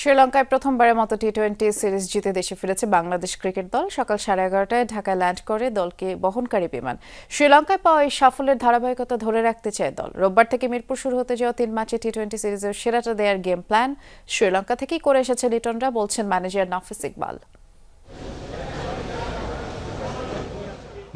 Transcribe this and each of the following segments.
শ্রীলঙ্কায় প্রথমবারের মতো টি টোয়েন্টি সিরিজ জিতে দেশে ফিরেছে বাংলাদেশ ক্রিকেট দল। সকাল সাড়ে এগারোটায় ঢাকায় ল্যান্ড করে দলকে বহনকারী বিমান। শ্রীলঙ্কায় পাওয়া এই সাফল্যের ধারাবাহিকতা ধরে রাখতে চায় দল। রোববার থেকে মিরপুর শুরু হতে যাওয়া তিন ম্যাচে টি টোয়েন্টি সিরিজের সেরাটা দেয়ার গেম প্ল্যান শ্রীলঙ্কা থেকেই করে এসেছে লিটনরা, বলছেন ম্যানেজার নাফিস ইকবাল।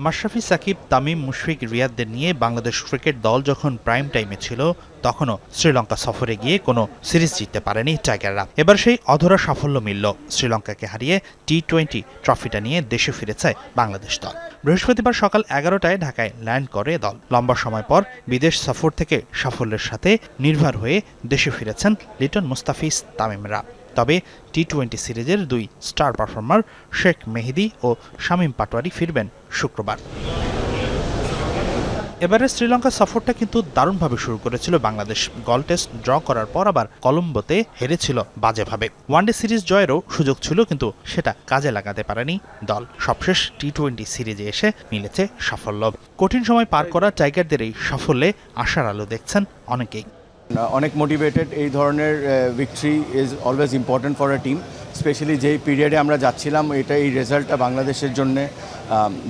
মাশরাফি সাকিব, তামিম, মুশফিক, রিয়াদদের নিয়ে বাংলাদেশ ক্রিকেট দল যখন প্রাইম টাইমে ছিল, তখনও শ্রীলঙ্কা সফরে গিয়ে কোনো সিরিজ জিততে পারেনি টাইগাররা। এবার সেই অধরা সাফল্য মিলল। শ্রীলঙ্কাকে হারিয়ে টি টোয়েন্টি ট্রফিটা নিয়ে দেশে ফিরেছে বাংলাদেশ দল। বৃহস্পতিবার সকাল এগারোটায় ঢাকায় ল্যান্ড করে দল। লম্বা সময় পর বিদেশ সফর থেকে সাফল্যের সাথে নির্ভর হয়ে দেশে ফিরেছেন লিটন মুস্তাফিজ তামিমরা। তবে টি টোয়েন্টি সিরিজের দুই স্টার পারফর্মার শেখ মেহেদি ও শামীম পাটোয়ারি ফিরবেন শুক্রবার। এবারে শ্রীলঙ্কা সফরটা কিন্তু দারুণভাবে শুরু করেছিল বাংলাদেশ। গল টেস্ট ড্র করার পর আবার কলম্বোতে হেরেছিল বাজেভাবে। ওয়ানডে সিরিজ জয়েরও সুযোগ ছিল কিন্তু সেটা কাজে লাগাতে পারেনি দল। সবশেষ টি টোয়েন্টি সিরিজে এসে মিলেছে সাফল্য। কঠিন সময় পার করা টাইগারদের এই সাফল্যে আশার আলো দেখছেন অনেকেই। অনেক মোটিভেটেড এই ধরনের victory is always important for a team specially যেই পিরিয়ডে আমরা যাচ্ছিলাম এটা এই রেজাল্টটা বাংলাদেশের জন্য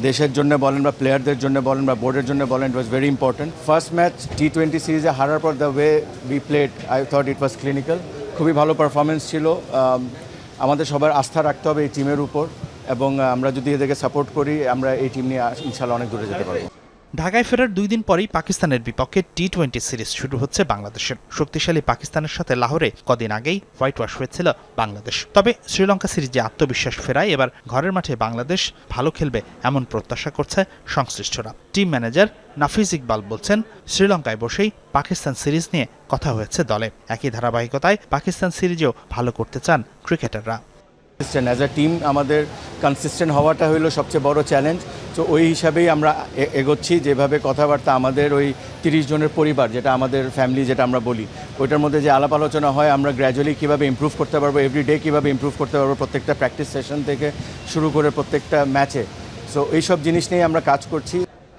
দেশের জন্য বলেন বা প্লেয়ারদের জন্য বলেন বা বোর্ডের জন্য বলেন it was very important first match T twenty সিরিজে হারার পর the way we played I thought it was clinical খুবই ভালো পারফরমেন্স ছিল Um, আমাদের সবার আস্থা রাখতে হবে এই টিমের উপর এবং আমরা যদি এদেরকে সাপোর্ট করি আমরা এই টিম নিয়ে ইনশাল্লাহ অনেক দূরে যেতে পারব। ঢাকায় ফেরার দুই দিন পরেই পাকিস্তানের বিপক্ষে টি টোয়েন্টি সিরিজ শুরু হচ্ছে বাংলাদেশের। শক্তিশালী পাকিস্তানের সাথে লাহোরে কদিন আগেই হোয়াইট ওয়াশ হয়েছিল বাংলাদেশ। তবে শ্রীলঙ্কা সিরিজে আত্মবিশ্বাস ফেরায়, এবার ঘরের মাঠে বাংলাদেশ ভালো খেলবে এমন প্রত্যাশা করছে সংশ্লিষ্টরা। টিম ম্যানেজার নাফিজ ইকবাল বলছেন, শ্রীলঙ্কায় বসেই পাকিস্তান সিরিজ নিয়ে কথা হয়েছে দলে। একই ধারাবাহিকতায় পাকিস্তান সিরিজেও ভালো করতে চান ক্রিকেটাররা। অ্যাজ আ টিম আমাদের কনসিস্টেন্ট হওয়াটা হলো সবচেয়ে বড় চ্যালেঞ্জ তো ওই হিসাবেই আমরা এগোচ্ছি। যেভাবে কথাবার্তা আমাদের ওই তিরিশ জনের পরিবার, যেটা আমাদের ফ্যামিলি যেটা আমরা বলি, ওইটার মধ্যে যে আলাপ আলোচনা হয়, আমরা গ্র্যাজুয়ালি কীভাবে ইম্প্রুভ করতে পারব এভরি ডে কীভাবে ইম্প্রুভ করতে পারব, প্রত্যেকটা প্র্যাকটিস সেশন থেকে শুরু করে প্রত্যেকটা ম্যাচে সো এইসব জিনিস নিয়েই আমরা কাজ করছি।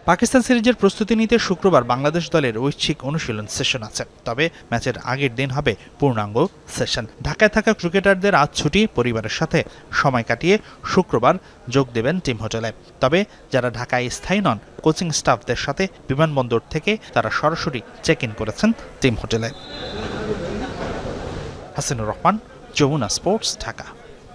পাকিস্তান সিরিজের প্রস্তুতি নিতে শুক্রবার বাংলাদেশ দলের ঐচ্ছিক অনুশীলন সেশন আছে। তবে ম্যাচের আগের দিন হবে পূর্ণাঙ্গ সেশন। ঢাকায় থাকা ক্রিকেটারদের আজ ছুটি, পরিবারের সাথে সময় কাটিয়ে শুক্রবার যোগ দেবেন টিম হোটেলে। তবে যারা ঢাকায় স্থায়ী নন, কোচিং স্টাফদের সাথে বিমানবন্দর থেকে তারা সরাসরি চেক ইন করেছেন টিম হোটেলে। হাসিনুর রহমান, যমুনা স্পোর্টস, ঢাকা।